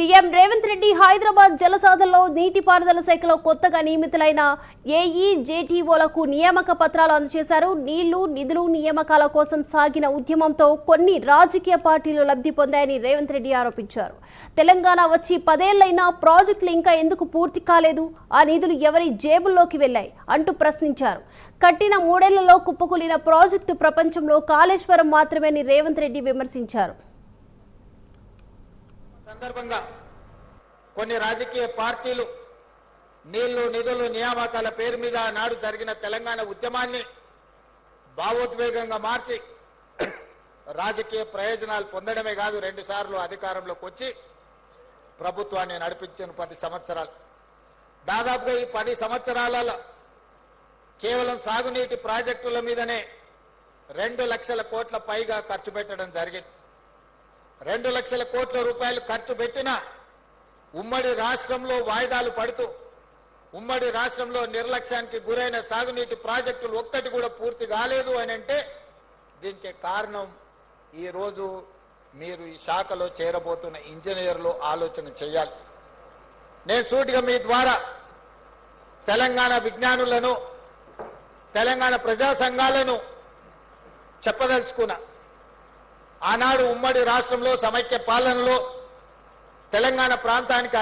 CM Revanth Reddy Hyderabad జలసాధనలో నీటిపారుదల శాఖలో కొత్తగా నియమితులైన ఏఈ జేటీఓలకు నియామక పత్రాలు అందజేశారు. నీళ్ళు నిధులు నియామకాల కోసం సాగిన ఉద్యమంతో కొన్ని రాజకీయ పార్టీలు లబ్ధి పొందాయని రేవంత్ రెడ్డి ఆరోపించారు. తెలంగాణ వచ్చి పదేళ్ళైనా ప్రాజెక్టులు ఇంకా ఎందుకు పూర్తి కాలేదు? ఆ నిధులు ఎవరి జేబుల్లోకి వెళ్ళాయి అంటూ ప్రశ్నించారు. కట్టిన మూడేళ్ళలో కుప్పకూలిన ప్రాజెక్టు ప్రపంచంలో కాళేశ్వరం మాత్రమేని రేవంత్ రెడ్డి విమర్శించారు. సందర్భంగా కొన్ని రాజకీయ పార్టీలు నీళ్ళు నిధులు నియామకాల పేరు మీద నాడు జరిగిన తెలంగాణ ఉద్యమాన్ని భావోద్వేగంగా మార్చి రాజకీయ ప్రయోజనాలు పొందడమే కాదు రెండు సార్లు అధికారంలోకి వచ్చి ప్రభుత్వాన్ని నడిపించిన పది సంవత్సరాలు. దాదాపుగా ఈ పది సంవత్సరాలలో కేవలం సాగునీటి ప్రాజెక్టుల మీదనే రెండు లక్షల కోట్ల పైగా ఖర్చు పెట్టడం జరిగింది. రెండు లక్షల కోట్ల రూపాయలు ఖర్చు పెట్టిన ఉమ్మడి రాష్ట్రంలో వాయిదాలు పడుతూ ఉమ్మడి రాష్ట్రంలో నిర్లక్ష్యానికి గురైన సాగునీటి ప్రాజెక్టులు ఒక్కటి కూడా పూర్తి కాలేదు అని అంటే దీనికి కారణం ఈరోజు మీరు ఈ శాఖలో చేరబోతున్న ఇంజనీర్లు ఆలోచన చేయాలి. నేను సూటిగా మీ ద్వారా తెలంగాణ విజ్ఞానులను తెలంగాణ ప్రజా సంఘాలను చెప్పదలుచుకున్నా. ఆనాడు ఉమ్మడి రాష్ట్రంలో సమైక్య పాలనలో తెలంగాణ ప్రాంతానికి